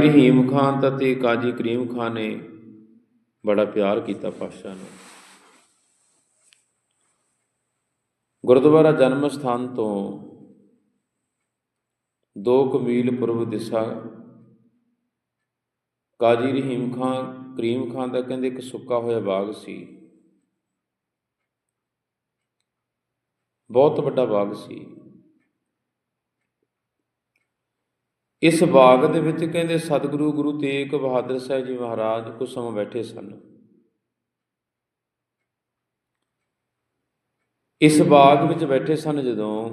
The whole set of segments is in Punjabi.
ਰਹੀਮ ਖਾਨ ਅਤੇ ਕਾਜੀ ਕਰੀਮ ਖਾਨ ਨੇ ਬੜਾ ਪਿਆਰ ਕੀਤਾ ਪਾਤਸ਼ਾਹ ਨੂੰ। ਗੁਰਦੁਆਰਾ ਜਨਮ ਸਥਾਨ ਤੋਂ ਦੋ ਕਮੀਲ ਪੂਰਬ ਦਿਸ਼ਾ ਕਾਜੀ ਰਹੀਮ ਖਾਨ, ਕਰੀਮ ਖਾਨ ਦਾ ਕਹਿੰਦੇ ਇੱਕ ਸੁੱਕਾ ਹੋਇਆ ਬਾਗ ਸੀ। ਬਹੁਤ ਵੱਡਾ ਬਾਗ ਸੀ। ਇਸ ਬਾਗ ਦੇ ਵਿੱਚ ਕਹਿੰਦੇ ਸਤਿਗੁਰੂ ਗੁਰੂ ਤੇਗ ਬਹਾਦਰ ਸਾਹਿਬ ਜੀ ਮਹਾਰਾਜ ਕੁਝ ਸਮਾਂ ਬੈਠੇ ਸਨ। ਇਸ ਬਾਗ ਵਿੱਚ ਬੈਠੇ ਸਨ ਜਦੋਂ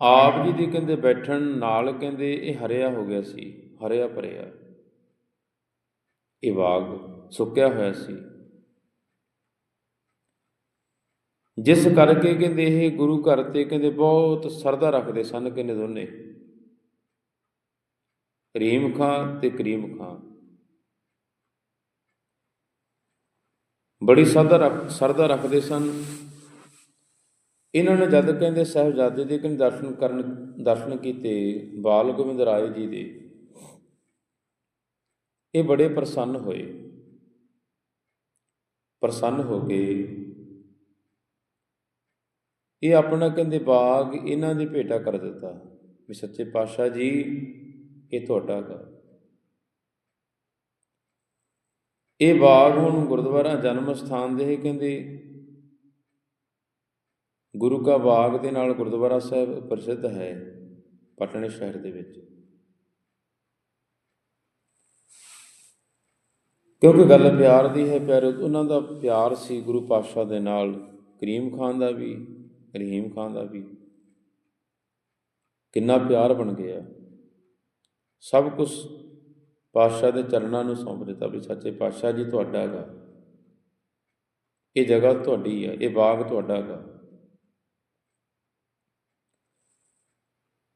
ਆਪ ਜੀ ਦੇ ਕਹਿੰਦੇ ਬੈਠਣ ਨਾਲ ਕਹਿੰਦੇ ਇਹ ਹਰਿਆ ਹੋ ਗਿਆ ਸੀ, ਹਰਿਆ ਭਰਿਆ। ਇਹ ਬਾਗ ਸੁੱਕਿਆ ਹੋਇਆ ਸੀ। ਜਿਸ ਕਰਕੇ ਕਹਿੰਦੇ ਇਹ ਗੁਰੂ ਘਰ ਤੇ ਕਹਿੰਦੇ ਬਹੁਤ ਸਰਦਾ ਰੱਖਦੇ ਸਨ ਕਹਿੰਦੇ ਦੋਨੇ। ਕਰੀਮ ਖਾਂ ਤੇ ਕਰੀਮ ਖਾਂ। ਬੜੀ ਸਰਦਾ ਰੱਖ ਸਰਦਾ ਰੱਖਦੇ ਸਨ। ਇਹਨਾਂ ਨੇ ਜਦ ਕਹਿੰਦੇ ਸਾਹਿਬਜ਼ਾਦੇ ਦੇ ਕਹਿੰਦੇ ਦਰਸ਼ਨ ਕਰਨ, ਦਰਸ਼ਨ ਕੀਤੇ ਬਾਲ ਗੋਬਿੰਦ ਰਾਏ ਜੀ ਦੇ। ਇਹ ਬੜੇ ਪ੍ਰਸੰਨ ਹੋਏ। ਪ੍ਰਸੰਨ ਹੋ ਕੇ ਇਹ ਆਪਣਾ ਕਹਿੰਦੇ ਬਾਗ ਇਹਨਾਂ ਦੀ ਭੇਟਾ ਕਰ ਦਿੱਤਾ ਵੀ ਸੱਚੇ ਪਾਤਸ਼ਾਹ ਜੀ ਇਹ ਤੁਹਾਡਾ ਗਾ ਇਹ ਬਾਗ ਹੁਣ ਗੁਰਦੁਆਰਾ ਜਨਮ ਸਥਾਨ ਦੇ ਕਹਿੰਦੇ, ਗੁਰੂ ਕਾ ਬਾਗ ਦੇ ਨਾਲ ਗੁਰਦੁਆਰਾ ਸਾਹਿਬ ਪ੍ਰਸਿੱਧ ਹੈ ਪਟਨੇ ਸ਼ਹਿਰ ਦੇ ਵਿੱਚ। ਕਿਉਂਕਿ ਗੱਲ ਪਿਆਰ ਦੀ ਹੈ ਪਿਆਰ, ਉਹਨਾਂ ਦਾ ਪਿਆਰ ਸੀ ਗੁਰੂ ਪਾਤਸ਼ਾਹ ਦੇ ਨਾਲ, ਕਰੀਮ ਖਾਨ ਦਾ ਵੀ, ਰਹੀਮ ਖਾਨ ਦਾ ਵੀ। ਕਿੰਨਾ ਪਿਆਰ ਬਣ ਗਿਆ। ਸਭ ਕੁਝ ਪਾਤਸ਼ਾਹ ਦੇ ਚਰਨਾਂ ਨੂੰ ਸੌਂਪ ਦਿੱਤਾ ਵੀ ਸੱਚੇ ਪਾਤਸ਼ਾਹ ਜੀ ਤੁਹਾਡਾ ਹੈਗਾ। ਇਹ ਜਗ੍ਹਾ ਤੁਹਾਡੀ ਹੈ ਇਹ ਬਾਗ ਤੁਹਾਡਾ ਹੈਗਾ।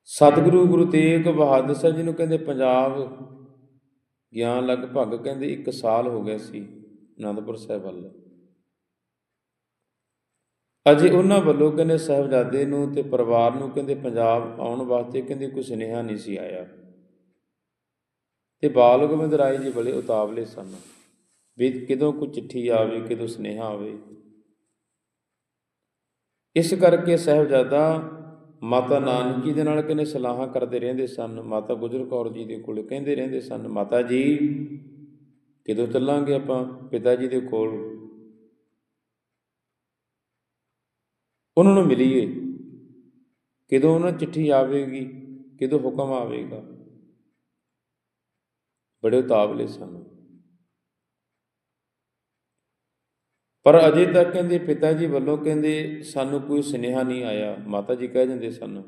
ਸਤਿਗੁਰੂ ਗੁਰੂ ਤੇਗ ਬਹਾਦਰ ਸਾਹਿਬ ਜੀ ਨੂੰ ਕਹਿੰਦੇ ਪੰਜਾਬ ਗਿਆਨ ਲਗਭਗ ਕਹਿੰਦੇ 1 ਸਾਲ ਹੋ ਗਿਆ ਸੀ ਅਨੰਦਪੁਰ ਸਾਹਿਬ ਵੱਲ। ਅਜੇ ਉਹਨਾਂ ਵੱਲੋਂ ਕਹਿੰਦੇ ਸਾਹਿਬਜ਼ਾਦੇ ਨੂੰ ਤੇ ਪਰਿਵਾਰ ਨੂੰ ਕਹਿੰਦੇ ਪੰਜਾਬ ਆਉਣ ਵਾਸਤੇ ਕਹਿੰਦੇ ਕੋਈ ਸੁਨੇਹਾ ਨਹੀਂ ਸੀ ਆਇਆ। ਤੇ ਬਾਲ ਗੋਬਿੰਦ ਰਾਏ ਜੀ ਬੜੇ ਉਤਾਵਲੇ ਸਨ। ਵੀ ਕਿਦੋਂ ਕੋਈ ਚਿੱਠੀ ਆਵੇ, ਕਿਦੋਂ ਸੁਨੇਹਾ ਆਵੇ। ਇਸ ਕਰਕੇ ਸਾਹਿਬਜ਼ਾਦਾ ਮਾਤਾ ਨਾਨਕੀ ਦੇ ਨਾਲ ਕਹਿੰਦੇ ਸਲਾਹਾਂ ਕਰਦੇ ਰਹਿੰਦੇ ਸਨ। ਮਾਤਾ ਗੁਜਰ ਕੌਰ ਜੀ ਦੇ ਕੋਲ ਕਹਿੰਦੇ ਰਹਿੰਦੇ ਸਨ, ਮਾਤਾ ਜੀ, ਕਿਦੋਂ ਚੱਲਾਂਗੇ ਆਪਾਂ? ਪਿਤਾ ਜੀ ਦੇ ਕੋਲ। ਉਹਨਾਂ ਨੂੰ ਮਿਲੀਏ। ਕਿਦੋਂ ਉਹਨਾਂ ਚਿੱਠੀ ਆਵੇਗੀ, ਕਿਦੋਂ ਹੁਕਮ ਆਵੇਗਾ। ਬੜੇ ਉਤਾਵਲੇ ਸਨ। ਪਰ ਅਜੇ ਤੱਕ ਕਹਿੰਦੇ ਪਿਤਾ ਜੀ ਵੱਲੋਂ ਕਹਿੰਦੇ ਸਾਨੂੰ ਕੋਈ ਸੁਨੇਹਾ ਨਹੀਂ ਆਇਆ, ਮਾਤਾ ਜੀ ਕਹਿ ਜਾਂਦੇ ਸਨ।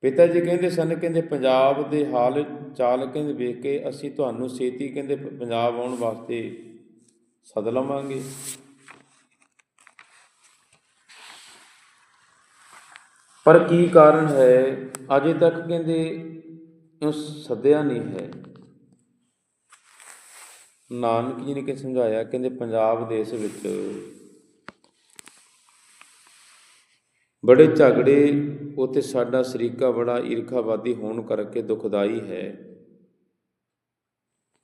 ਪਿਤਾ ਜੀ ਕਹਿੰਦੇ ਸਨ, ਕਹਿੰਦੇ ਪੰਜਾਬ ਦੇ ਹਾਲ ਚਾਲ ਕਹਿੰਦੇ ਵੇਖ ਕੇ ਅਸੀਂ ਤੁਹਾਨੂੰ ਛੇਤੀ ਕਹਿੰਦੇ ਪੰਜਾਬ ਆਉਣ ਵਾਸਤੇ ਸੱਦ ਲਵਾਂਗੇ। ਪਰ ਕੀ ਕਾਰਨ ਹੈ? ਅਜੇ ਤੱਕ ਕਹਿੰਦੇ ਉਸ ਸੱਦਿਆ ਨਹੀਂ ਹੈ? ਨਾਨਕ ਜੀ ਨੇ ਕਿ ਸਮਝਾਇਆ, ਕਹਿੰਦੇ ਪੰਜਾਬ ਦੇਸ਼ ਵਿੱਚ ਬੜੇ ਝਗੜੇ ਉਤੇ ਸਾਡਾ ਸਰੀਕਾ ਬੜਾ ਈਰਖਾਵਾਦੀ ਹੋਣ ਕਰਕੇ ਦੁਖਦਾਈ ਹੈ।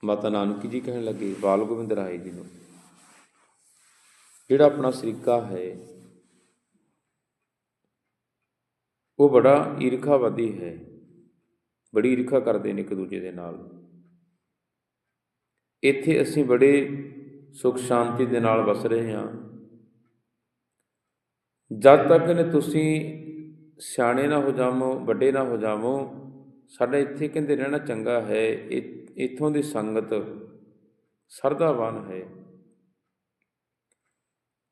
ਮਾਤਾ ਨਾਨਕੀ ਜੀ ਕਹਿਣ ਲੱਗੇ, ਬਾਲ ਗੋਬਿੰਦ ਰਾਏ ਜੀ ਨੂੰ, ਜਿਹੜਾ ਆਪਣਾ ਸਰੀਕਾ ਹੈ, ਉਹ ਬੜਾ ਈਰਖਾਵਾਦੀ ਹੈ। ਬੜੀ ਈਰਖਾ ਕਰਦੇ ਨੇ ਇੱਕ ਦੂਜੇ ਦੇ ਨਾਲ। ਇੱਥੇ ਅਸੀਂ ਬੜੇ ਸੁਖ ਸ਼ਾਂਤੀ ਦੇ ਨਾਲ ਵਸ ਰਹੇ ਹਾਂ। ਜਦ ਤੱਕ ਨੇ ਤੁਸੀਂ ਸਿਆਣੇ ਨਾ ਹੋ ਜਾਵੋ, ਵੱਡੇ ਨਾ ਹੋ ਜਾਵੋ, ਸਾਡਾ ਇੱਥੇ ਕਹਿੰਦੇ ਰਹਿਣਾ ਚੰਗਾ ਹੈ ਇੱਥੋਂ ਦੀ ਸੰਗਤ ਸਰਦਾਵਾਨ ਹੈ।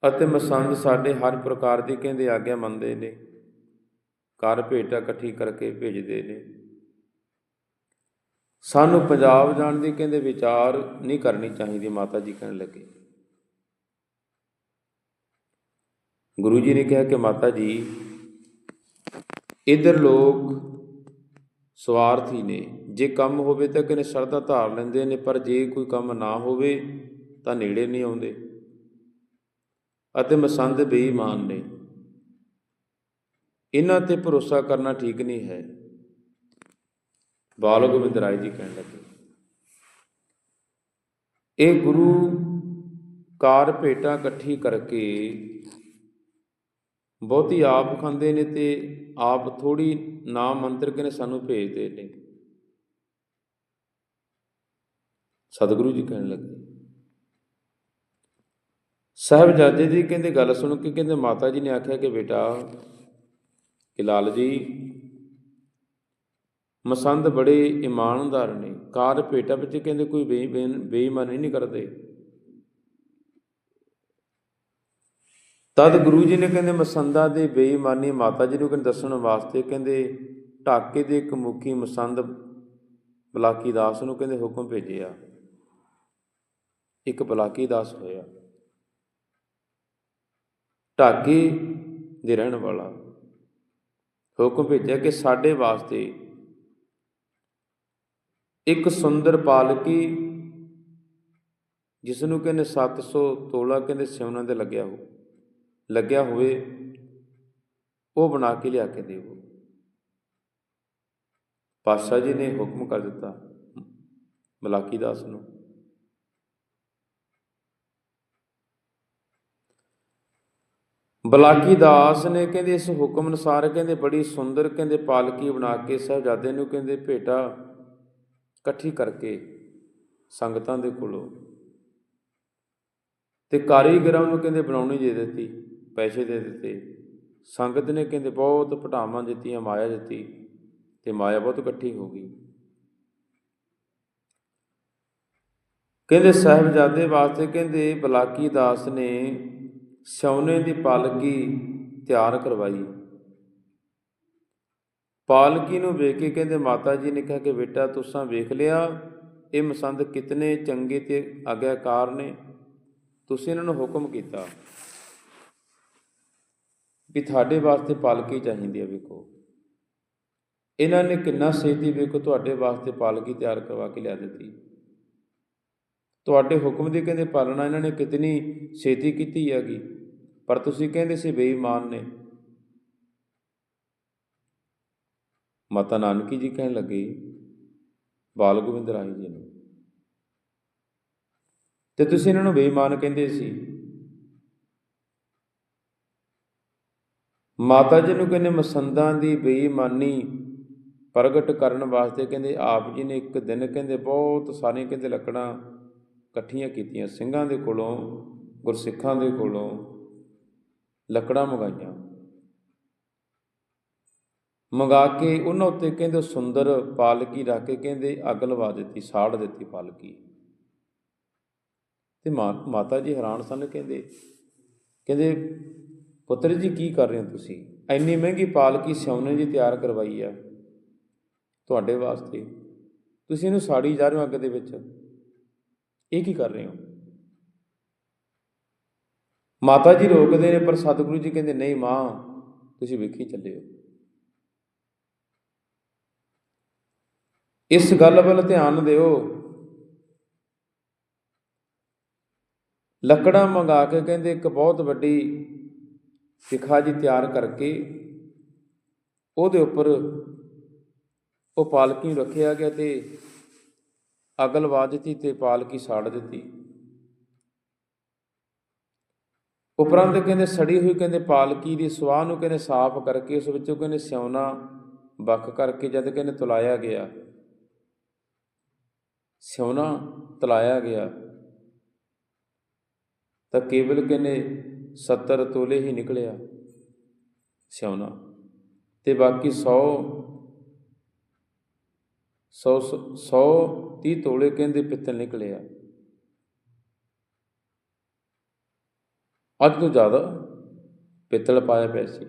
ਅਤੇ ਮਸੰਦ ਸਾਡੇ ਹਰ ਪ੍ਰਕਾਰ ਦੀ ਕਹਿੰਦੇ ਆਗਿਆ ਮੰਨਦੇ ਨੇ। ਕਰ ਭੇਟਾ ਇਕੱਠੀ ਕਰਕੇ ਭੇਜਦੇ ਨੇ। ਸਾਨੂੰ ਪੰਜਾਬ ਜਾਣ ਦੀ ਕਹਿੰਦੇ ਵਿਚਾਰ ਨਹੀਂ ਕਰਨੀ ਚਾਹੀਦੀ, ਮਾਤਾ ਜੀ ਕਹਿਣ ਲੱਗੇ। ਗੁਰੂ ਜੀ ਨੇ ਕਿਹਾ ਕਿ ਮਾਤਾ ਜੀ, ਇਧਰ ਲੋਕ ਸਵਾਰਥੀ ਨੇ, ਜੇ ਕੰਮ ਹੋਵੇ ਤਾਂ ਕਿਨੇ ਸਰਦਾ ਧਾਰ ਲੈਂਦੇ ਨੇ, ਪਰ ਜੇ ਕੋਈ ਕੰਮ ਨਾ ਹੋਵੇ ਤਾਂ ਨੇੜੇ ਨਹੀਂ ਆਉਂਦੇ। ਅਤੇ ਮਸੰਦ ਬੇਈਮਾਨ ਨੇ। ਇਹਨਾਂ ਤੇ ਭਰੋਸਾ ਕਰਨਾ ਠੀਕ ਨਹੀਂ ਹੈ। ਬਾਲ ਗੋਬਿੰਦ ਰਾਏ ਜੀ ਕਹਿਣ ਲੱਗੇ। ਇਹ ਗੁਰੂ ਕਾਰ ਭੇਟਾ ਇਕੱਠੀ ਕਰਕੇ ਬਹੁਤੀ ਆਪ ਖਾਂਦੇ ਨੇ ਤੇ ਆਪ ਥੋੜੀ ਨਾਮ ਮੰਤਰ ਕੇ ਨੇ ਸਾਨੂੰ ਭੇਜਦੇ ਨੇ। ਸਤਿਗੁਰੂ ਜੀ ਕਹਿਣ ਲੱਗੇ। ਸਾਹਿਬਜ਼ਾਦੇ ਦੀ ਕਹਿੰਦੇ ਗੱਲ ਸੁਣ ਕੇ ਕਹਿੰਦੇ ਮਾਤਾ ਜੀ ਨੇ ਆਖਿਆ ਕਿ ਬੇਟਾ ਕਿ ਲਾਲ ਜੀ ਮਸੰਦ ਬੜੇ ਇਮਾਨਦਾਰ ਨੇ। ਕਾਰ ਭੇਟਾ ਵਿੱਚ ਕਹਿੰਦੇ ਕੋਈ ਬੇ- ਬੇ- ਬੇਈਮਾਨੀ ਨਹੀਂ ਕਰਦੇ। ਤਦ ਗੁਰੂ ਜੀ ਨੇ ਕਹਿੰਦੇ ਮਸੰਦਾ ਦੇ ਬੇਈਮਾਨੀ ਮਾਤਾ ਜੀ ਨੂੰ ਕਹਿੰਦੇ ਦੱਸਣ ਵਾਸਤੇ ਕਹਿੰਦੇ ਢਾਕੇ ਦੇ ਇੱਕ ਮੁਖੀ ਮਸੰਦ ਬਲਾਕੀ ਦਾਸ ਨੂੰ ਕਹਿੰਦੇ ਹੁਕਮ ਭੇਜਿਆ। ਇੱਕ ਬਲਾਕੀ ਦਾਸ ਹੋਇਆ। ਢਾਕੇ ਦੇ ਰਹਿਣ ਵਾਲਾ ਹੁਕਮ ਭੇਜਿਆ ਕਿ ਸਾਡੇ ਵਾਸਤੇ ਇੱਕ ਸੁੰਦਰ ਪਾਲਕੀ ਜਿਸ ਨੂੰ ਕਹਿੰਦੇ 700 ਤੋਲਾ ਕਹਿੰਦੇ ਸਿਉਣਾ ਦੇ ਲੱਗਿਆ ਹੋ, ਲੱਗਿਆ ਹੋਵੇ, ਉਹ ਬਣਾ ਕੇ ਲਿਆ ਕੇ ਦੇਵੋ। ਪਾਤਸ਼ਾਹ ਜੀ ਨੇ ਹੁਕਮ ਕਰ ਦਿੱਤਾ, ਮਲਾਕੀ ਦਾਸ ਨੂੰ। ਬਲਾਕੀ ਦਾਸ ਨੇ ਕਹਿੰਦੇ ਇਸ ਹੁਕਮ ਅਨੁਸਾਰ ਕਹਿੰਦੇ ਬੜੀ ਸੁੰਦਰ ਕਹਿੰਦੇ ਪਾਲਕੀ ਬਣਾ ਕੇ ਸਾਹਿਬਜ਼ਾਦੇ ਨੂੰ ਕਹਿੰਦੇ ਭੇਟਾ ਇਕੱਠੀ ਕਰਕੇ ਸੰਗਤਾਂ ਦੇ ਕੋਲੋਂ ਤੇ ਕਾਰੀਗਰਾਂ ਨੂੰ ਕਹਿੰਦੇ ਬਣਾਉਣੀ ਦੇ ਦਿੱਤੀ, ਪੈਸੇ ਦੇ ਦਿੱਤੇ। ਸੰਗਤ ਨੇ ਕਹਿੰਦੇ ਬਹੁਤ ਪਟਾਵਾਂ ਦਿੱਤੀਆਂ, ਮਾਇਆ ਦਿੱਤੀ ਤੇ ਮਾਇਆ ਬਹੁਤ ਇਕੱਠੀ ਹੋ ਗਈ। ਕਹਿੰਦੇ ਸਾਹਿਬਜ਼ਾਦੇ ਵਾਸਤੇ ਕਹਿੰਦੇ ਬਲਾਕੀ ਦਾਸ ਨੇ ਸੋਨੇ ਦੀ ਪਾਲਕੀ ਤਿਆਰ ਕਰਵਾਈ। ਪਾਲਕੀ ਨੂੰ ਵੇਖ ਕੇ ਕਹਿੰਦੇ, ਮਾਤਾ ਜੀ ਨੇ ਕਿਹਾ ਕਿ ਬੇਟਾ ਤੁਸੀਂ ਵੇਖ ਲਿਆ, ਇਹ ਮਸੰਦ ਕਿਤਨੇ ਚੰਗੇ ਤੇ ਆਗਿਆਕਾਰ ਨੇ। ਤੁਸੀਂ ਇਹਨਾਂ ਨੂੰ ਹੁਕਮ ਕੀਤਾ ਵੀ ਤੁਹਾਡੇ ਵਾਸਤੇ ਪਾਲਕੀ ਚਾਹੀਦੀ ਹੈ ਵੇਖੋ। ਇਹਨਾਂ ਨੇ ਕਿੰਨਾ ਛੇਤੀ ਵੇਖੋ, ਤੁਹਾਡੇ ਵਾਸਤੇ ਪਾਲਕੀ ਤਿਆਰ ਕਰਵਾ ਕੇ ਲਿਆ ਦਿੱਤੀ। ਤੁਹਾਡੇ ਹੁਕਮ ਦੀ ਕਹਿੰਦੇ ਪਾਲਣਾ ਇਹਨਾਂ ਨੇ ਕਿਤਨੀ ਛੇਤੀ ਕੀਤੀ ਹੈਗੀ। ਪਰ ਤੁਸੀਂ ਕਹਿੰਦੇ ਸੀ ਬੇਈਮਾਨ ਨੇ। ਮਾਤਾ ਨਾਨਕੀ ਜੀ ਕਹਿਣ ਲੱਗੇ, ਬਾਲ ਗੋਬਿੰਦ ਰਾਏ ਜੀ ਨੂੰ। ਤੇ ਤੁਸੀਂ ਇਹਨਾਂ ਨੂੰ ਬੇਈਮਾਨ ਕਹਿੰਦੇ ਸੀ। ਮਾਤਾ ਜੀ ਨੂੰ ਕਹਿੰਦੇ ਮਸੰਦਾਂ ਦੀ ਬੇਈਮਾਨੀ ਪ੍ਰਗਟ ਕਰਨ ਵਾਸਤੇ ਕਹਿੰਦੇ ਆਪ ਜੀ ਨੇ ਇੱਕ ਦਿਨ ਕਹਿੰਦੇ ਬਹੁਤ ਸਾਰੀਆਂ ਕਹਿੰਦੇ ਲੱਕੜਾਂ ਇਕੱਠੀਆਂ ਕੀਤੀਆਂ, ਸਿੰਘਾਂ ਦੇ ਕੋਲੋਂ, ਗੁਰਸਿੱਖਾਂ ਦੇ ਕੋਲੋਂ ਲੱਕੜਾਂ ਮੰਗਾਈਆਂ। ਮੰਗਾ ਕੇ ਉਹਨਾਂ ਉੱਤੇ ਕਹਿੰਦੇ ਸੁੰਦਰ ਪਾਲਕੀ ਰੱਖ ਕੇ ਕਹਿੰਦੇ ਅੱਗ ਲਵਾ ਦਿੱਤੀ, ਸਾੜ ਦਿੱਤੀ ਪਾਲਕੀ। ਤੇ ਮਾਂ, ਮਾਤਾ ਜੀ ਹੈਰਾਨ ਸਨ ਕਹਿੰਦੇ ਕਹਿੰਦੇ ਪੁੱਤਰ ਜੀ ਕੀ ਕਰ ਰਹੇ ਹੋ ਤੁਸੀਂ? ਇੰਨੀ ਮਹਿੰਗੀ ਪਾਲਕੀ ਸਿਉਨੇ ਜੀ ਤਿਆਰ ਕਰਵਾਈ ਆ ਤੁਹਾਡੇ ਵਾਸਤੇ। ਤੁਸੀਂ ਇਹਨੂੰ ਸਾੜੀ ਜਾ ਰਹੇ ਹੋ ਅੱਗ ਦੇ ਵਿੱਚ। ਇਹ ਕੀ ਕਰ ਰਹੇ ਹੋ? ਮਾਤਾ ਜੀ ਰੋਕਦੇ ਨੇ ਪਰ ਸਤਿਗੁਰੂ ਜੀ ਕਹਿੰਦੇ, ਨਹੀਂ ਮਾਂ, ਤੁਸੀਂ ਵੇਖੀ ਚੱਲੇ ਹੋ। ਇਸ ਗੱਲ ਵੱਲ ਧਿਆਨ ਦਿਓ। ਲੱਕੜਾਂ ਮੰਗਾ ਕੇ ਕਹਿੰਦੇ ਇੱਕ ਬਹੁਤ ਵੱਡੀ ਸਿਖਾ ਜੀ ਤਿਆਰ ਕਰਕੇ ਉਹਦੇ ਉੱਪਰ ਉਹ ਪਾਲਕੀ ਨੂੰ ਰੱਖਿਆ ਗਿਆ ਤੇ ਅੱਗ ਲਵਾ ਦਿੱਤੀ ਤੇ ਪਾਲਕੀ ਸਾੜ ਦਿੱਤੀ। ਉਪਰੰਤ ਕਹਿੰਦੇ ਸੜੀ ਹੋਈ ਕਹਿੰਦੇ ਪਾਲਕੀ ਦੀ ਸਵਾਹ ਨੂੰ ਕਹਿੰਦੇ ਸਾਫ਼ ਕਰਕੇ ਉਸ ਵਿੱਚੋਂ ਕਹਿੰਦੇ ਸਿਉਣਾ ਵੱਖ ਕਰਕੇ ਜਦ ਕਹਿੰਦੇ ਤੁਲਾਇਆ ਗਿਆ। ਸਿਉਣਾ ਤਲਾਇਆ ਗਿਆ। ਤਾਂ ਕੇਵਲ ਕਹਿੰਦੇ 70 ਤੋਲੇ ਹੀ ਨਿਕਲਿਆ ਸਿਉਣਾ। ਤੇ ਬਾਕੀ 100 100 100 30 ਤੋਲੇ ਕਹਿੰਦੇ ਪਿੱਤਲ ਨਿਕਲਿਆ। ਅੱਜ ਤੋਂ ਜ਼ਿਆਦਾ ਪਿੱਤਲ ਪਾਇਆ ਪਿਆ ਸੀ।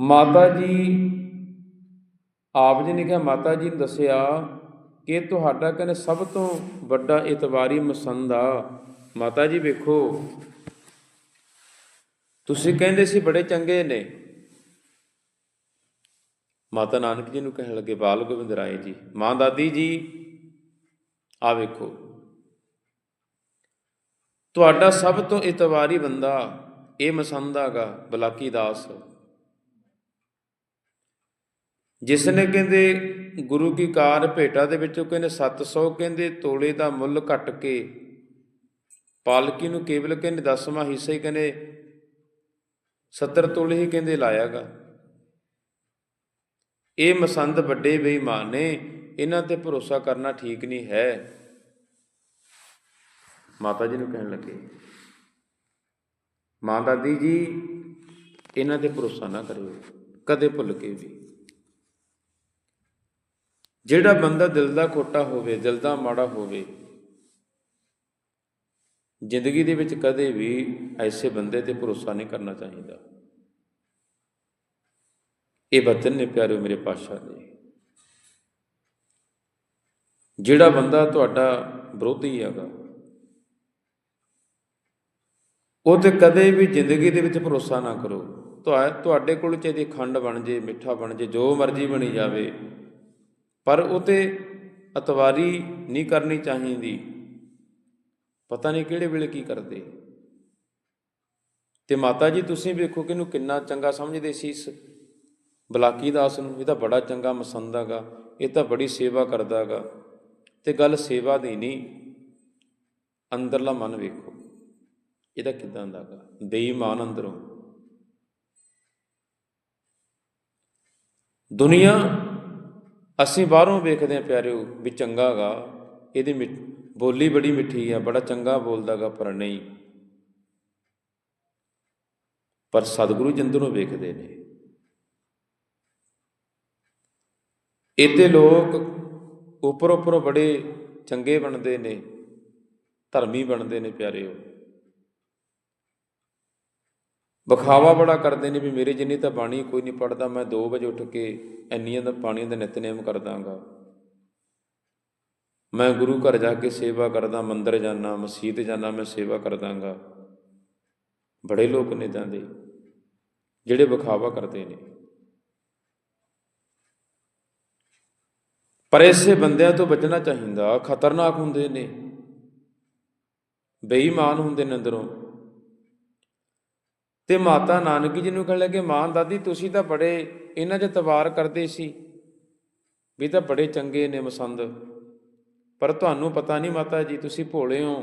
ਮਾਤਾ ਜੀ, ਆਪ ਜੀ ਨੇ ਕਿਹਾ, ਮਾਤਾ ਜੀ ਨੇ ਦੱਸਿਆ ਕਿ ਤੁਹਾਡਾ ਕਹਿੰਦੇ ਸਭ ਤੋਂ ਵੱਡਾ ਇਤਵਾਰੀ ਮਸੰਦ ਆ। ਮਾਤਾ ਜੀ ਵੇਖੋ। ਤੁਸੀਂ ਕਹਿੰਦੇ ਸੀ ਬੜੇ ਚੰਗੇ ਨੇ। ਮਾਤਾ ਨਾਨਕ ਜੀ ਨੂੰ ਕਹਿਣ ਲੱਗੇ, ਬਾਲ ਗੋਬਿੰਦ ਰਾਏ ਜੀ, ਮਾਂ ਦਾਦੀ ਜੀ, ਆ ਵੇਖੋ। ਤੁਹਾਡਾ ਸਭ ਤੋਂ ਇਤਵਾਰੀ ਬੰਦਾ ਇਹ ਮਸੰਦ ਆਗਾ, ਬਲਾਕੀ ਦਾਸ। ਜਿਸ ਨੇ ਕਹਿੰਦੇ ਗੁਰੂ ਕੀ ਕਾਰ ਭੇਟਾ ਦੇ ਵਿੱਚੋਂ ਕਹਿੰਦੇ 700 ਕਹਿੰਦੇ ਤੋਲੇ ਦਾ ਮੁੱਲ ਕੱਟ ਕੇ ਪਾਲਕੀ ਨੂੰ ਕੇਵਲ ਕਹਿੰਦੇ ਦਸਵਾਂ ਹਿੱਸਾ ਹੀ ਕਹਿੰਦੇ 70 ਤੋਲੇ ਹੀ ਕਹਿੰਦੇ ਲਾਇਆਗਾ। ਇਹ ਮਸੰਦ ਵੱਡੇ ਬੇਈਮਾਨ ਨੇ, ਇਹਨਾਂ ਤੇ ਭਰੋਸਾ ਕਰਨਾ ਠੀਕ ਨਹੀਂ ਹੈ। ਮਾਤਾ ਜੀ ਨੂੰ ਕਹਿਣ ਲੱਗੇ, ਮਾਂ ਦਾਦੀ ਜੀ, ਇਹਨਾਂ ਤੇ ਭਰੋਸਾ ਨਾ ਕਰਿਓ, ਕਦੇ ਭੁੱਲ ਕੇ ਵੀ। ਜਿਹੜਾ ਬੰਦਾ ਦਿਲ ਦਾ ਖੋਟਾ ਹੋਵੇ, ਦਿਲ ਦਾ ਮਾੜਾ ਹੋਵੇ, ਜ਼ਿੰਦਗੀ ਦੇ ਵਿੱਚ ਕਦੇ ਵੀ ਐਸੇ ਬੰਦੇ ਤੇ ਭਰੋਸਾ ਨਹੀਂ ਕਰਨਾ ਚਾਹੀਦਾ। ਇਹ ਬਚਨ ਨੇ ਪਿਆਰਿਓ ਮੇਰੇ ਪਾਸ਼ਾ ਦੇ ਜਿਹੜਾ ਬੰਦਾ ਤੁਹਾਡਾ ਵਿਰੋਧੀ ਹੈਗਾ, ਉਹ ਤੇ ਕਦੇ ਵੀ ਜ਼ਿੰਦਗੀ ਦੇ ਵਿੱਚ ਭਰੋਸਾ ਨਾ ਕਰੋ। ਤੁਹਾ, ਤੁਹਾਡੇ ਕੋਲ ਚਾਹੇ ਖੰਡ ਬਣ ਜੇ, ਮਿੱਠਾ ਬਣ ਜੇ, ਜੋ ਮਰਜ਼ੀ ਬਣੀ ਜਾਵੇ ਪਰ ਉਹ ਤੇ ਅਤਵਾਰੀ ਨਹੀਂ ਕਰਨੀ ਚਾਹੀਦੀ। ਪਤਾ ਨਹੀਂ ਕਿਹੜੇ ਵੇਲੇ ਕੀ ਕਰਦੇ। ਤੇ ਮਾਤਾ ਜੀ, ਤੁਸੀਂ ਵੇਖੋ ਕਿ ਇਹਨੂੰ ਕਿੰਨਾ ਚੰਗਾ ਸਮਝਦੇ ਸੀ ਇਸ ਬਲਾਕੀ ਦਾਸ ਨੂੰ। ਇਹ ਤਾਂ ਬੜਾ ਚੰਗਾ ਮਸੰਦ ਹੈਗਾ। ਇਹ ਤਾਂ ਬੜੀ ਸੇਵਾ ਕਰਦਾ ਹੈਗਾ। ਤੇ ਗੱਲ ਸੇਵਾ ਦੀ ਨਹੀਂ, ਅੰਦਰਲਾ ਮਨ ਵੇਖੋ। ਇਹਦਾ ਕਿਦਾਂ ਦਾ ਹੈਗਾ? ਬੇਈਮਾਨ ਅੰਦਰੋਂ। ਦੁਨੀਆ ਅਸੀਂ ਬਾਹਰੋਂ ਵੇਖਦੇ ਆ ਪਿਆਰਿਓ ਵੀ ਚੰਗਾ ਹੈਗਾ ਇਹਦੀ ਮਿ- ਬੋਲੀ ਬੜੀ ਮਿੱਠੀ ਆ, ਬੜਾ ਚੰਗਾ ਬੋਲਦਾਗਾ ਪਰ ਨਹੀਂ। ਪਰ ਸਤਿਗੁਰੂ ਜੀ ਨੂੰ ਵੇਖਦੇ ਨੇ। ਇਹਦੇ ਲੋਕ ਉੱਪਰ ਉੱਪਰ ਬੜੇ ਚੰਗੇ ਬਣਦੇ ਨੇ, ਧਰਮੀ ਬਣਦੇ ਨੇ ਪਿਆਰਿਓ। ਵਿਖਾਵਾ ਬੜਾ ਕਰਦੇ ਨੇ ਵੀ ਮੇਰੇ ਜਿੰਨੀ ਤਾਂ ਬਾਣੀ ਕੋਈ ਨਹੀਂ ਪੜਦਾ ਮੈਂ 2 ਵਜੇ ਉੱਠ ਕੇ ਇੰਨੀਆਂ ਦਾ ਪਾਣੀ ਦਾ ਨਿਤਨੇਮ ਕਰਦਾਗਾ ਮੈਂ ਗੁਰੂ ਘਰ ਜਾ ਕੇ ਸੇਵਾ ਕਰਦਾ, ਮੰਦਰ ਜਾਣਾ ਮਸਜਿਦ ਜਾਣਾ ਮੈਂ ਸੇਵਾ ਕਰਦਾਗਾ ਬੜੇ ਲੋਕ ਨੇ ਜਾਂਦੇ ਜਿਹੜੇ ਵਿਖਾਵਾ ਕਰਦੇ ਨੇ। ਪਰ ਇਸੇ ਬੰਦਿਆਂ ਤੋਂ ਬਚਣਾ ਚਾਹੀਦਾ, ਖਤਰਨਾਕ ਹੁੰਦੇ ਨੇ, ਬੇਈਮਾਨ ਹੁੰਦੇ ਨੇ ਅੰਦਰੋਂ। ਤੇ ਮਾਤਾ ਨਾਨਕੀ ਜੀ ਨੂੰ ਕਹਿਣ ਲੱਗੇ, ਮਾਂ, ਦਾਦੀ, ਤੁਸੀਂ ਤਾਂ ਬੜੇ ਇਹਨਾਂ 'ਚ ਤਵਾਰ ਕਰਦੇ ਸੀ। ਵੀ ਤਾਂ ਬੜੇ ਚੰਗੇ ਨੇ ਮਸੰਦ। ਪਰ ਤੁਹਾਨੂੰ ਪਤਾ ਨਹੀਂ ਮਾਤਾ ਜੀ, ਤੁਸੀਂ ਭੋਲੇ ਹੋ।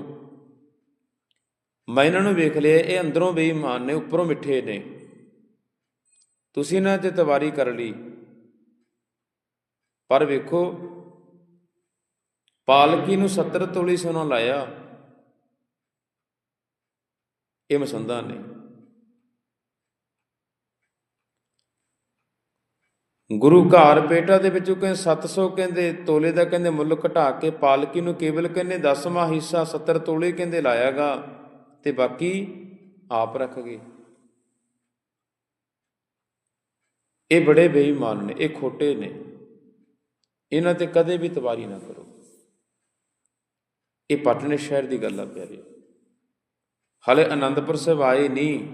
ਮੈਂ ਇਹਨਾਂ ਨੂੰ ਵੇਖ ਲਿਆ, ਇਹ ਅੰਦਰੋਂ ਬੇਈਮਾਨ ਨੇ, ਉੱਪਰੋਂ ਮਿੱਠੇ ਨੇ। ਤੁਸੀਂ ਇਹਨਾਂ 'ਚ ਤਵਾਰੀ ਕਰ ਲਈ। ਪਰ ਵੇਖੋ, ਪਾਲਕੀ ਨੂੰ 70 ਤੋਲੀ ਸੋਨਾ ਲਾਇਆ। ਇਹ ਮਸੰਦਾਂ ਨੇ। ਗੁਰੂ ਘਰ ਪੇਟਾ ਦੇ ਵਿੱਚੋਂ ਕਹਿੰਦੇ 700 ਕਹਿੰਦੇ, ਤੋਲੇ ਦਾ ਕਹਿੰਦੇ ਮੁੱਲ ਘਟਾ ਕੇ ਪਾਲਕੀ ਨੂੰ ਕੇਵਲ ਕਹਿੰਦੇ 10ਵਾਂ ਹਿੱਸਾ 70 ਤੋਲੇ ਕਹਿੰਦੇ ਲਾਇਆਗਾ ਤੇ ਬਾਕੀ ਆਪ ਰੱਖ ਗਏ। ਇਹ ਬੜੇ ਬੇਈਮਾਨ ਨੇ, ਇਹ ਖੋਟੇ ਨੇ। ਇਹਨਾਂ ਤੇ ਕਦੇ ਵੀ ਤਵਾਰੀ ਨਾ ਕਰੋ। ਇਹ ਪਟਨੇ ਸ਼ਹਿਰ ਦੀ ਗੱਲ ਆ ਪਿਆਰੀ। ਹਲੇ ਆਨੰਦਪੁਰ ਸਾਹਿਬ ਆਏ ਨਹੀਂ।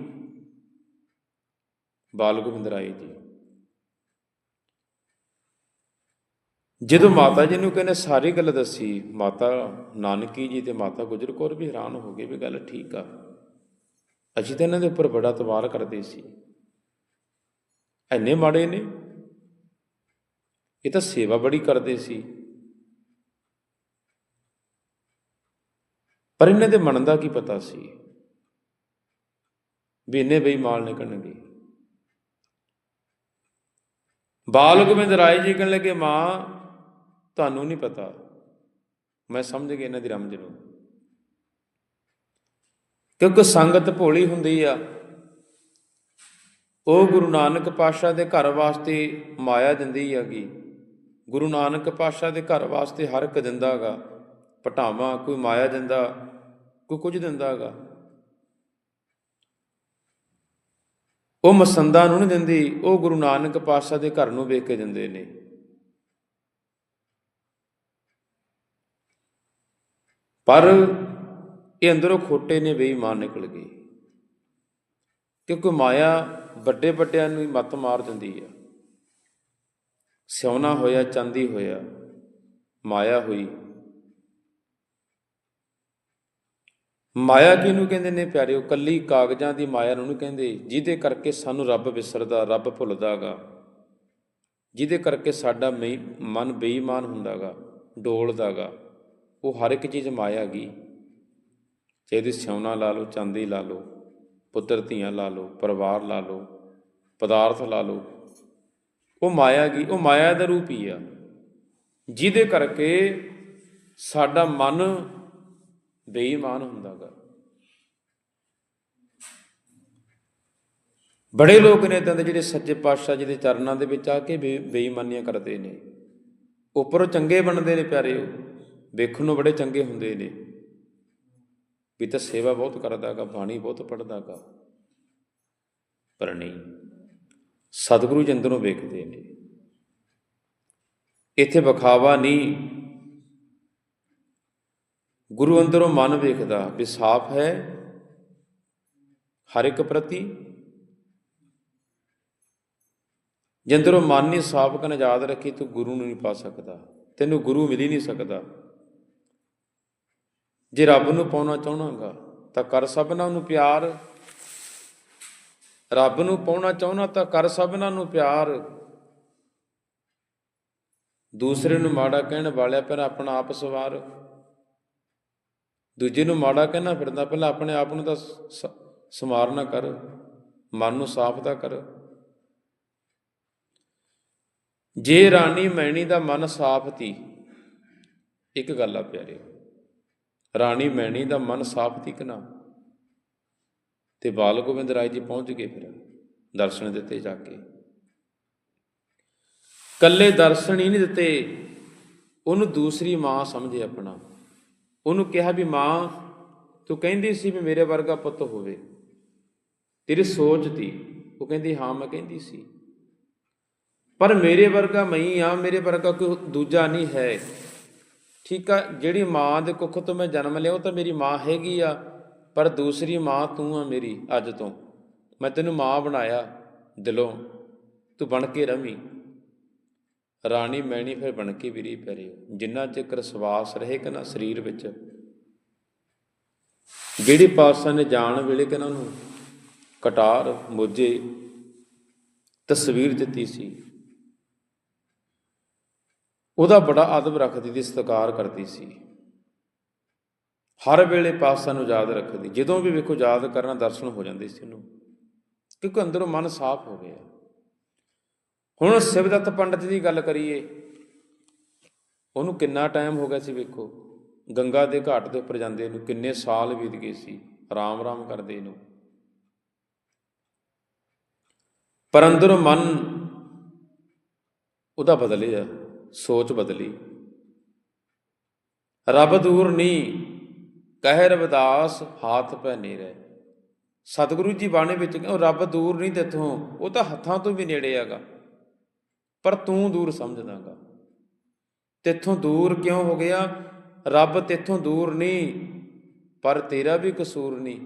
ਬਾਲ ਗੋਬਿੰਦ ਰਾਏ ਜੀ। ਜਦੋਂ ਮਾਤਾ ਜੀ ਨੂੰ ਕਹਿੰਦੇ ਸਾਰੀ ਗੱਲ ਦੱਸੀ, ਮਾਤਾ ਨਾਨਕੀ ਜੀ ਤੇ ਮਾਤਾ ਗੁਜਰ ਕੌਰ ਵੀ ਹੈਰਾਨ ਹੋ ਗਏ ਵੀ ਗੱਲ ਠੀਕ ਆ। ਅਸੀਂ ਤਾਂ ਇਹਨਾਂ ਦੇ ਉੱਪਰ ਬੜਾ ਤਵਾਰ ਕਰਦੇ ਸੀ। ਐਨੇ ਮਾੜੇ ਨੇ। ਇਹ ਤਾਂ ਸੇਵਾ ਬੜੀ ਕਰਦੇ ਸੀ। ਪਰ ਇਹਨਾਂ ਦੇ ਮਨ ਦਾ ਕੀ ਪਤਾ ਸੀ? ਵੀ ਇੰਨੇ ਬੇਈਮਾਨ ਨਿਕਲਣਗੇ ਬਾਲ ਗੋਬਿੰਦ ਰਾਏ ਜੀ ਕਹਿਣ ਲੱਗੇ, ਮਾਂ ਤੁਹਾਨੂੰ ਨਹੀਂ ਪਤਾ। ਮੈਂ ਸਮਝ ਗਿਆ ਇਹਨਾਂ ਦੀ ਰਮਜ ਨੂੰ। ਕਿਉਂਕਿ ਸੰਗਤ ਭੋਲੀ ਹੁੰਦੀ ਆ। ਉਹ ਗੁਰੂ ਨਾਨਕ ਪਾਤਸ਼ਾਹ ਦੇ ਘਰ ਵਾਸਤੇ ਮਾਇਆ ਦਿੰਦੀ ਹੈਗੀ। ਗੁਰੂ ਨਾਨਕ ਪਾਤਸ਼ਾਹ ਦੇ ਘਰ ਵਾਸਤੇ ਹਰ ਇੱਕ ਦਿੰਦਾ ਹੈਗਾ। ਪਟਾਵਾ, ਕੋਈ ਮਾਇਆ ਦਿੰਦਾ, ਕੋਈ ਕੁਝ ਦਿੰਦਾ ਹੈਗਾ। ਉਹ ਮਸੰਦਾਂ ਨੂੰ ਨਹੀਂ ਦਿੰਦੀ, ਉਹ ਗੁਰੂ ਨਾਨਕ ਪਾਤਸ਼ਾਹ ਦੇ ਘਰ ਨੂੰ ਵੇਖ ਕੇ ਦਿੰਦੇ ਨੇ। ਪਰ ਇਹ ਅੰਦਰੋਂ ਖੋਟੇ ਨੇ, ਬੇਈਮਾਨ ਨਿਕਲ ਗਏ ਕਿਉਂਕਿ ਮਾਇਆ ਵੱਡੇ ਵੱਡਿਆਂ ਨੂੰ ਹੀ ਮੱਤ ਮਾਰ ਦਿੰਦੀ ਆ। ਸਿਉਣਾ ਹੋਇਆ, ਚਾਂਦੀ ਹੋਇਆ, ਮਾਇਆ ਹੋਈ। ਮਾਇਆ ਕਿਹਨੂੰ ਕਹਿੰਦੇ ਨੇ ਪਿਆਰਿਓ? ਕੱਲੀ ਕਾਗਜ਼ਾਂ ਦੀ ਮਾਇਆ ਨੂੰ ਨਹੀਂ ਕਹਿੰਦੇ। ਜਿਹਦੇ ਕਰਕੇ ਸਾਨੂੰ ਰੱਬ ਵਿਸਰਦਾ, ਰੱਬ ਭੁੱਲਦਾਗਾ। ਜਿਹਦੇ ਕਰਕੇ ਸਾਡਾ ਮਈ- ਮਨ ਬੇਈਮਾਨ ਹੁੰਦਾਗਾ, ਡੋਲਦਾਗਾ। ਉਹ ਹਰ ਇੱਕ ਚੀਜ਼ ਮਾਇਆ ਗਈ। ਚਾਹੇ ਇਹਦੀ ਸਿਉਣਾ ਲਾ ਲਓ, ਚਾਂਦੀ ਲਾ ਲਓ, ਪੁੱਤਰ ਧੀਆਂ ਲਾ ਲਓ, ਪਰਿਵਾਰ ਲਾ ਲਓ, ਪਦਾਰਥ ਲਾ ਲਓ, ਉਹ ਮਾਇਆ ਗਈ, ਉਹ ਮਾਇਆ ਦਾ ਰੂਪ ਹੀ ਆ। ਜਿਹਦੇ ਕਰਕੇ ਸਾਡਾ ਮਨ ਬੇਈਮਾਨ ਹੁੰਦਾਗਾ। ਬੜੇ ਲੋਕ ਨੇ ਤਾਂ ਜਿਹੜੇ ਸੱਚੇ ਪਾਤਸ਼ਾਹ ਜੀ ਦੇ ਚਰਨਾਂ ਦੇ ਵਿੱਚ ਆ ਕੇ ਬੇ- ਬੇਈਮਾਨੀਆਂ ਕਰਦੇ ਨੇ। ਉੱਪਰੋਂ ਚੰਗੇ ਬਣਦੇ ਨੇ ਪਿਆਰੇ ਉਹ। ਵੇਖਣ ਨੂੰ ਬੜੇ ਚੰਗੇ ਹੁੰਦੇ ਨੇ। ਵੀ ਤਾਂ ਸੇਵਾ ਬਹੁਤ ਕਰਦਾਗਾ ਬਾਣੀ ਬਹੁਤ ਪੜਦਾਗਾ ਪਰ ਨਹੀਂ, ਸਤਿਗੁਰੂ ਜੀ ਅੰਦਰੋਂ ਵੇਖਦੇ ਨੇ। ਇੱਥੇ ਵਿਖਾਵਾ ਨਹੀਂ। ਗੁਰੂ ਅੰਦਰੋਂ ਮਨ ਵੇਖਦਾ ਵੀ ਸਾਫ਼ ਹੈ ਹਰ ਇੱਕ ਪ੍ਰਤੀ। ਜੇ ਮਨ ਨਹੀਂ ਸਾਫ਼ ਕਰਨ ਯਾਦ ਰੱਖੀ ਤੂੰ ਗੁਰੂ ਨੂੰ ਨਹੀਂ ਪਾ ਸਕਦਾ, ਤੈਨੂੰ ਗੁਰੂ ਮਿਲ ਹੀ ਨਹੀਂ ਸਕਦਾ। ਜੇ ਰੱਬ ਨੂੰ ਪਾਉਣਾ ਚਾਹਣਾਗਾ, ਤਾਂ ਕਰ ਸਭਨਾਂ ਨੂੰ ਪਿਆਰ। ਰੱਬ ਨੂੰ ਪਾਉਣਾ ਚਾਹਣਾ ਤਾਂ ਕਰ ਸਭਨਾਂ ਨੂੰ ਪਿਆਰ। ਦੂਸਰੇ ਨੂੰ ਮਾੜਾ ਕਹਿਣ ਵਾਲਿਆ ਪਰ ਆਪਣਾ ਆਪ ਸਵਾਰ। ਦੂਜੇ ਨੂੰ ਮਾੜਾ ਕਹਿਣਾ ਫਿਰਦਾ, ਪਹਿਲਾਂ ਆਪਣੇ ਆਪ ਨੂੰ ਤਾਂ ਸ- ਸਮਾਰਨਾ ਕਰ। ਮਨ ਨੂੰ ਸਾਫ਼ ਤਾਂ ਕਰ। ਜੇ ਰਾਣੀ ਮੈਣੀ ਦਾ ਮਨ ਸਾਫ਼ ਤੀ, ਇੱਕ ਗੱਲ ਆ ਪਿਆਰਿਓ। ਰਾਣੀ ਮੈਣੀ ਦਾ ਮਨ ਸਾਫ਼ ਤੀ ਕਿ ਨਾ? ਤੇ ਬਾਲ ਗੋਬਿੰਦ ਰਾਏ ਜੀ ਪਹੁੰਚ ਗਏ ਫਿਰ, ਦਰਸ਼ਨ ਦਿੱਤੇ ਜਾ ਕੇ। ਕੱਲੇ ਦਰਸ਼ਨ ਹੀ ਨਹੀਂ ਦਿੱਤੇ, ਉਹਨੂੰ ਦੂਸਰੀ ਮਾਂ ਸਮਝੇ ਆਪਣਾ। ਉਹਨੂੰ ਕਿਹਾ ਵੀ ਮਾਂ, ਤੂੰ ਕਹਿੰਦੀ ਸੀ ਵੀ ਮੇਰੇ ਵਰਗਾ ਪੁੱਤ ਹੋਵੇ। ਤੇਰੀ ਸੋਚ ਤੀ, ਉਹ ਕਹਿੰਦੀ, ਹਾਂ, ਮੈਂ ਕਹਿੰਦੀ ਸੀ। ਪਰ ਮੇਰੇ ਵਰਗਾ ਮਈ ਹੀ ਆ, ਮੇਰੇ ਵਰਗਾ ਕੋਈ ਦੂਜਾ ਨਹੀਂ ਹੈ। ਠੀਕ ਆ, ਜਿਹੜੀ ਮਾਂ ਦੇ ਕੁੱਖ ਤੋਂ ਮੈਂ ਜਨਮ ਲਿਆ, ਉਹ ਤਾਂ ਮੇਰੀ ਮਾਂ ਹੈਗੀ ਆ, ਪਰ ਦੂਸਰੀ ਮਾਂ ਤੂੰ ਆ ਮੇਰੀ, ਅੱਜ ਤੋਂ। ਮੈਂ ਤੈਨੂੰ ਮਾਂ ਬਣਾਇਆ, ਦਿਲੋਂ। ਤੂੰ ਬਣ ਕੇ ਰਵੀਂ। ਰਾਣੀ ਮੈਣੀ ਫਿਰ ਬਣ ਕੇ ਵਿਰੀ ਪੈਰਿਓ ਜਿੰਨਾ ਚਿਰ ਸਵਾਸ ਰਹੇ ਕਿ ਨਾ ਸਰੀਰ ਵਿੱਚ। ਜਿਹੜੀ ਪਾਤਸ਼ਾਹ ਨੇ ਜਾਣ ਵੇਲੇ ਕਿ ਨਾ ਉਹਨੂੰ ਕਟਾਰ, ਮੋਜੇ, ਤਸਵੀਰ ਦਿੱਤੀ ਸੀ। ਉਹਦਾ ਬੜਾ ਅਦਬ ਰੱਖਦੀ ਸੀ, ਸਤਿਕਾਰ ਕਰਦੀ ਸੀ। ਹਰ ਵੇਲੇ ਪਾਤਸ਼ਾਹ ਨੂੰ ਯਾਦ ਰੱਖਦੀ। ਜਦੋਂ ਵੀ ਵੇਖੋ, ਯਾਦ ਕਰਨਾ ਦਰਸ਼ਨ ਹੋ ਜਾਂਦੇ ਸੀ ਉਹਨੂੰ। ਕਿਉਂਕਿ ਅੰਦਰੋਂ ਮਨ ਸਾਫ਼ ਹੋ ਗਿਆ। ਹੁਣ ਸਿਵਦੱਤ ਪੰਡਤ ਦੀ ਗੱਲ ਕਰੀਏ, ਉਹਨੂੰ ਕਿੰਨਾ ਟਾਈਮ ਹੋ ਗਿਆ ਸੀ ਵੇਖੋ। ਗੰਗਾ ਦੇ ਘਾਟ ਦੇ ਉੱਪਰ ਜਾਂਦੇ ਨੂੰ ਕਿੰਨੇ ਸਾਲ ਬੀਤ ਗਏ ਸੀ। ਆਰਾਮ ਆਰਾਮ ਕਰਦੇ ਨੂੰ। ਪਰ ਅੰਦਰੋਂ ਮਨ ਉਹਦਾ ਬਦਲਿਆ ਸੋਚ ਬਦਲੀ। ਰੱਬ ਦੂਰ ਨਹੀਂ ਕਹਿਰ ਰਵਿਦਾਸ ਹਾਥ ਪੈ ਨੇਰੇ ਸਤਿਗੁਰੂ ਜੀ ਬਾਣੇ ਵਿੱਚ ਕਹਿੰਦੇ, ਰੱਬ ਦੂਰ ਨਹੀਂ ਤੇਥੋਂ ਉਹ ਤਾਂ ਹੱਥਾਂ ਤੋਂ ਵੀ ਨੇੜੇ ਹੈਗਾ। ਪਰ ਤੂੰ ਦੂਰ ਸਮਝਦਾਗਾ। ਤੇਥੋਂ ਦੂਰ ਕਿਉਂ ਹੋ ਗਿਆ? ਰੱਬ ਤੇਥੋਂ ਦੂਰ ਨਹੀਂ ਪਰ ਤੇਰਾ ਵੀ ਕਸੂਰ ਨਹੀਂ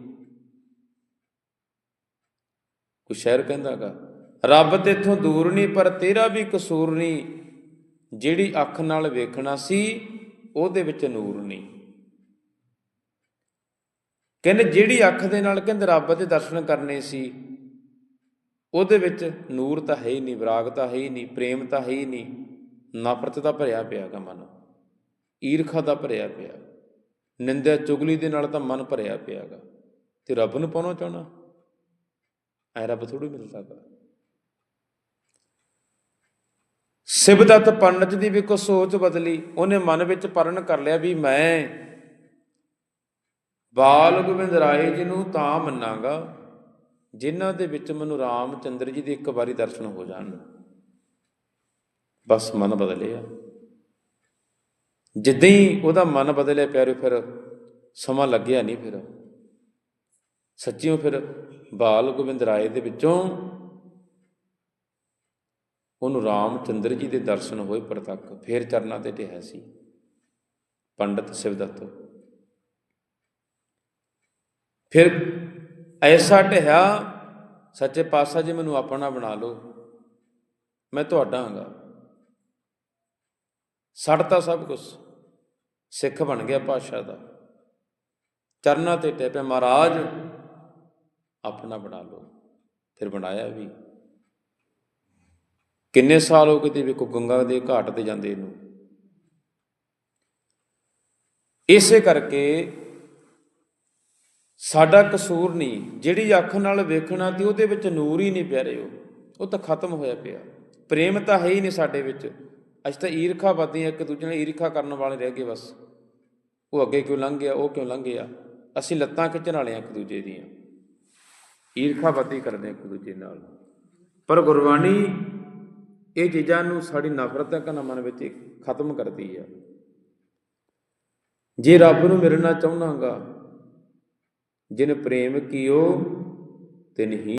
ਕੋਈ ਸ਼ਾਇਰ ਕਹਿੰਦਾਗਾ ਰੱਬ ਤੇਥੋਂ ਦੂਰ ਨਹੀਂ ਪਰ ਤੇਰਾ ਵੀ ਕਸੂਰ ਨਹੀਂ ਜਿਹੜੀ ਅੱਖ ਨਾਲ ਵੇਖਣਾ ਸੀ, ਉਹਦੇ ਵਿੱਚ ਨੂਰ ਨਹੀਂ। ਕਹਿੰਦੇ ਜਿਹੜੀ ਅੱਖ ਦੇ ਨਾਲ ਕਹਿੰਦੇ ਰੱਬ ਦੇ ਦਰਸ਼ਨ ਕਰਨੇ ਸੀ, ਉਹਦੇ ਵਿੱਚ ਨੂਰ ਤਾਂ ਹੈ ਹੀ ਨਹੀਂ, ਵਿਰਾਗ ਤਾਂ ਹੈ ਹੀ ਨਹੀਂ, ਪ੍ਰੇਮ ਤਾਂ ਹੈ ਹੀ ਨਹੀਂ, ਨਫ਼ਰਤ ਦਾ ਭਰਿਆ ਪਿਆ ਗਾ ਮਨ। ਈਰਖਾ ਦਾ ਭਰਿਆ ਪਿਆ। ਨਿੰਦਿਆ ਚੁਗਲੀ ਦੇ ਨਾਲ ਤਾਂ ਮਨ ਭਰਿਆ ਪਿਆਗਾ ਤੇ ਰੱਬ ਨੂੰ ਪਾਉਣਾ ਚਾਹਣਾ ਐ ਰੱਬ ਥੋੜੀ ਮਿਲ ਸਕਦਾ। ਸਿਬਦਤ ਪੰਡਤ ਦੀ ਵੀ ਕੋ ਸੋਚ ਬਦਲੀ, ਉਹਨੇ ਮਨ ਵਿੱਚ ਪਰਨ ਕਰ ਲਿਆ ਵੀ ਮੈਂ ਬਾਲ ਗੋਬਿੰਦ ਰਾਏ ਜੀ ਨੂੰ ਤਾਂ ਮੰਨਾਂਗਾ, ਜਿਨ੍ਹਾਂ ਦੇ ਵਿੱਚ ਮੈਨੂੰ ਰਾਮ ਚੰਦਰ ਜੀ ਦੇ ਇੱਕ ਵਾਰੀ ਦਰਸ਼ਨ ਹੋ ਜਾਣ। ਬਸ ਮਨ ਬਦਲਿਆ। ਜਿੱਦਾਂ ਹੀ ਉਹਦਾ ਮਨ ਬਦਲਿਆ ਪਿਆਰੇ ਫਿਰ ਸਮਾਂ ਲੱਗਿਆ ਨਹੀਂ ਫਿਰ। ਸੱਚੀਓ ਫਿਰ ਬਾਲ ਗੋਬਿੰਦ ਰਾਏ ਦੇ ਵਿੱਚੋਂ ਉਹਨੂੰ ਰਾਮਚੰਦਰ ਜੀ ਦੇ ਦਰਸ਼ਨ ਹੋਏ ਪ੍ਰਤੱਖ ਫੇਰ ਚਰਨਾਂ ਤੇ ਟਿਕਿਆ ਸੀ। ਪੰਡਤ ਸਿਵਦੱਤ। ਫਿਰ ਐਸਾ ਢਿਆ ਸੱਚੇ ਪਾਤਸ਼ਾਹ ਜੀ, ਮੈਨੂੰ ਆਪਣਾ ਬਣਾ ਲਓ। ਮੈਂ ਤੁਹਾਡਾ ਹਾਂਗਾ। ਛੱਡਤਾ ਸਭ ਕੁਝ ਸਿੱਖ ਬਣ ਗਿਆ ਪਾਤਸ਼ਾਹ ਦਾ। ਚਰਨਾਂ ਤੇ ਟੇਪੇ ਮਹਾਰਾਜ, ਆਪਣਾ ਬਣਾ ਲਓ। ਫਿਰ ਬਣਾਇਆ ਵੀ। ਕਿੰਨੇ ਸਾਲ ਹੋ ਗਏ ਤੇ ਵੇਖੋ ਗੰਗਾ ਦੇ ਘਾਟ ਤੇ ਜਾਂਦੇ ਇਹਨੂੰ? ਇਸੇ ਕਰਕੇ ਸਾਡਾ ਕਸੂਰ ਨਹੀਂ, ਜਿਹੜੀ ਅੱਖ ਨਾਲ ਵੇਖਣਾ ਤੇ ਉਹਦੇ ਵਿੱਚ ਨੂਰ ਹੀ ਨਹੀਂ ਪਿਆ ਰਿਓ ਉਹ ਤਾਂ ਖਤਮ ਹੋਇਆ ਪਿਆ। ਪ੍ਰੇਮ ਤਾਂ ਹੈ ਹੀ ਨਹੀਂ ਸਾਡੇ ਵਿੱਚ। ਅੱਜ ਤਾਂ ਈਰਖਾਵਾਦੀ ਹਾਂ, ਇੱਕ ਦੂਜੇ ਨਾਲ ਈਰਖਾ ਕਰਨ ਵਾਲੇ ਰਹਿ ਗਏ ਬਸ। ਉਹ ਅੱਗੇ ਕਿਉਂ ਲੰਘ ਗਿਆ, ਉਹ ਕਿਉਂ ਲੰਘ ਗਿਆ? ਅਸੀਂ ਲੱਤਾਂ ਖਿੱਚਣ ਵਾਲੇ ਹਾਂ ਇੱਕ ਦੂਜੇ ਦੀਆਂ। ਈਰਖਾ ਈਰਖਾਵਾਦੀ ਕਰਦੇ ਹਾਂ ਇੱਕ ਦੂਜੇ ਨਾਲ। ਪਰ ਗੁਰਬਾਣੀ ਇਹ ਚੀਜ਼ਾਂ ਨੂੰ ਸਾਡੀ ਨਫ਼ਰਤ ਤੱਕ ਨਾ ਮਨ ਵਿੱਚ ਖਤਮ ਕਰਦੀ ਆ ਜੇ ਰੱਬ ਨੂੰ ਮਿਲਣਾ ਚਾਹੁੰਨਾਗਾ ਜਿਨ ਪ੍ਰੇਮ ਕੀਓ, ਤਿਨ ਹੀ